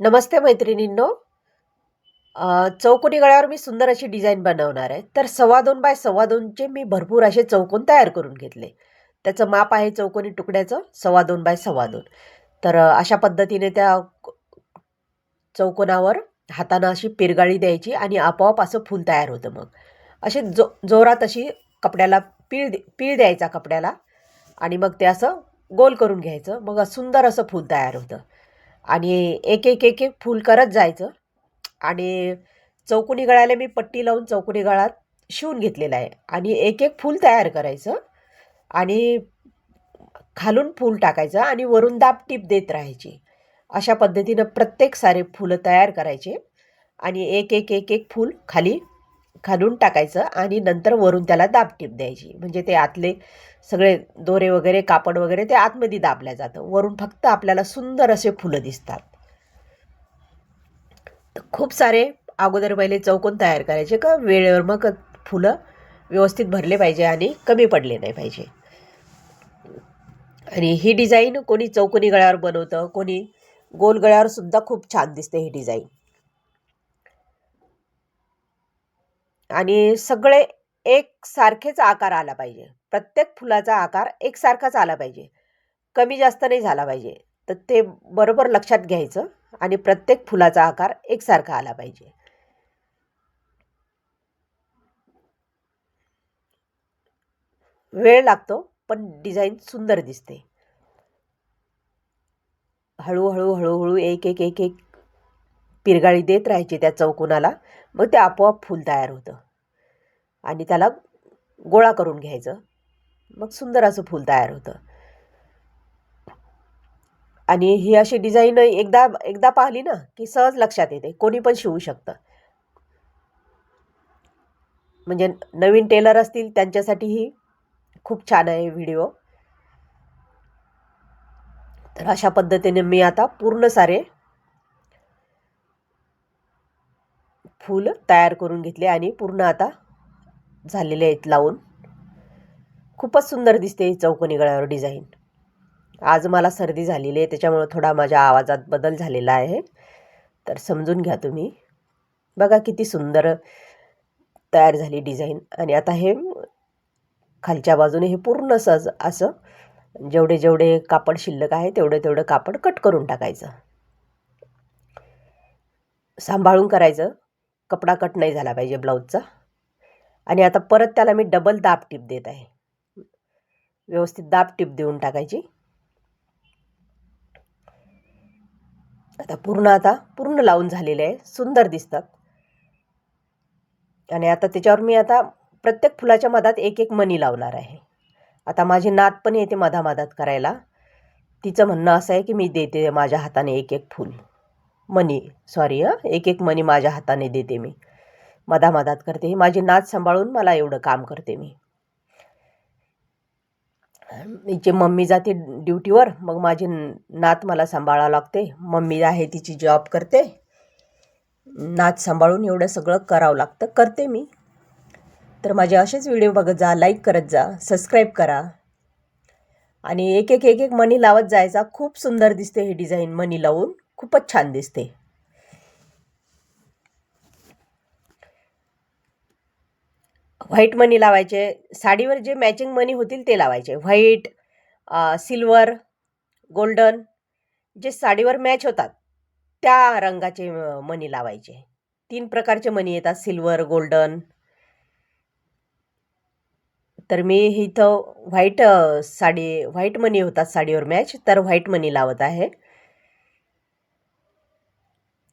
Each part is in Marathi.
नमस्ते मैत्रिणींनो. चौकोनी गळ्यावर मी सुंदर अशी डिझाईन बनवणार आहे. तर सव्वा दोन बाय सव्वा दोनचे मी भरपूर असे चौकोन तयार करून घेतले. त्याचं माप आहे चौकोनी तुकड्याचं सव्वा दोन बाय सव्वा दोन. तर अशा पद्धतीने त्या चौकोनावर हातानं अशी पिरगाळी द्यायची आणि आपोआप असं फूल तयार होतं मग. अशी जो जोरात अशी कपड्याला पीळ दे- पीळ द्यायचा कपड्याला आणि मग ते असं गोल करून घ्यायचं. मग सुंदर असं फूल तयार होतं. आणि एक एक एक एक फूल करत जायचं. आणि चौकोनी गळ्याला मी पट्टी लावून चौकोनी गळ्यात शिवून घेतलेला आहे. आणि एक एक फूल तयार करायचं. आणि खालून फूल टाकायचं आणि वरून दाब टीप देत राहायची. अशा पद्धतीनं प्रत्येक सारे फुलं तयार करायचे. आणि एक एक एक एक फूल खाली खालून टाकायचं आणि नंतर वरून त्याला दाब टीप द्यायची. म्हणजे ते आतले सगळे दोरे वगैरे कापड वगैरे ते आतमध्ये दाबल्या जातं. वरून फक्त आपल्याला सुंदर असे फुलं दिसतात. तर खूप सारे अगोदर पहिले चौकोन तयार करायचे का? वेळेवर मग फुलं व्यवस्थित भरले पाहिजे आणि कमी पडले नाही पाहिजे. आणि ही डिझाईन कोणी चौकोनी गळ्यावर बनवतं कोणी गोल गळ्यावर सुद्धा खूप छान दिसते ही डिझाईन. आणि सगळे एक सारखेच आकार आला पाहिजे. प्रत्येक फुलाचा आकार एकसारखाच आला पाहिजे. कमी जास्त नाही झाला पाहिजे. तर ते बरोबर लक्षात घ्यायचं आणि प्रत्येक फुलाचा आकार एकसारखा आला पाहिजे. वेळ लागतो पण डिझाईन सुंदर दिसते. हळूहळू हळूहळू एक एक एक एक पिरगाळी देत राहायची त्या चौकोनाला. मग ते आपोआप फूल तयार होतं. आणि त्याला गोळा करून घ्यायचं. मग सुंदर असं फूल तयार होतं. आणि ही अशी डिझाईन एकदा एकदा पाहिली ना की सहज लक्षात येते. कोणी पण शिवू शकतं. म्हणजे नवीन टेलर असतील त्यांच्यासाठीही खूप छान आहे व्हिडिओ. तर अशा पद्धतीने मी आता पूर्ण सारे फूल तयार करून घेतले आणि पूर्ण आता झालेले आहेत लावून. खूपच सुंदर दिसते ही चौकोनी गळ्यावर डिझाईन. आज मला सर्दी झालेली आहे त्याच्यामुळं थोडा माझ्या आवाजात बदल झालेला आहे. तर समजून घ्या तुम्ही. बघा किती सुंदर तयार झाली डिझाईन. आणि आता हे खालच्या बाजूने हे पूर्ण सज असं जेवढे जेवढे कापड शिल्लक आहे तेवढं तेवढं कापड कट करून टाकायचं. सांभाळून करायचं. कपडा कट नाही झाला पाहिजे ब्लाऊजचा. आणि आता परत त्याला मी डबल दाब टीप देत आहे. व्यवस्थित दाब टीप देऊन टाकायची. आता पूर्ण आता पूर्ण लावून झालेले आहे. सुंदर दिसतात. आणि आता त्याच्यावर मी आता प्रत्येक फुलाच्या मधात एक एक मणी लावणार आहे. आता माझी नात पण येते मधामधात करायला. तिचं म्हणणं असं आहे की मी देते माझ्या हाताने एक एक फूल. मनी. सॉरी हां. एक एक मनी माझ्या हाताने देते मी. मधामधात करते. ही माझी नाच सांभाळून मला एवढं काम करते मी. हिची मम्मी जाते ड्युटीवर मग माझी नात मला सांभाळावं लागते. मम्मी आहे तिची जॉब करते. नात सांभाळून एवढं सगळं करावं लागतं. करते मी. तर माझे असेच व्हिडिओ बघत जा लाईक करत जा सबस्क्राईब करा. आणि एक एक एक एक मनी लावत जायचा. खूप सुंदर दिसते हे डिझाईन मनी लावून. खूपच छान दिसते. व्हाईट मनी लावायचे. साडीवर जे मॅचिंग मनी होतील ते लावायचे. व्हाईट सिल्वर गोल्डन जे साडीवर मॅच होतात त्या रंगाचे मनी मणी लावायचे. तीन प्रकारचे मणी येतात. सिल्वर गोल्डन तर मी इथं व्हाईट साडी व्हाईट मनी होतात साडीवर मॅच तर व्हाईट मनी लावत आहे.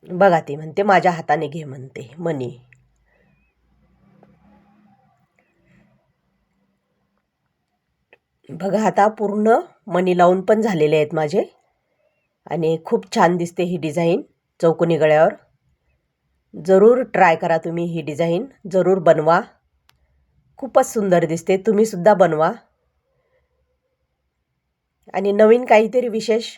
बघा ती म्हणते माझ्या हाताने घे म्हणते मनी. बघा आता पूर्ण मनी लावून पण झालेले आहेत माझे. आणि खूप छान दिसते ही डिझाईन चौकोनी गळ्यावर. जरूर ट्राय करा तुम्ही ही डिझाईन. जरूर बनवा. खूपच सुंदर दिसते. तुम्हीसुद्धा बनवा. आणि नवीन काहीतरी विशेष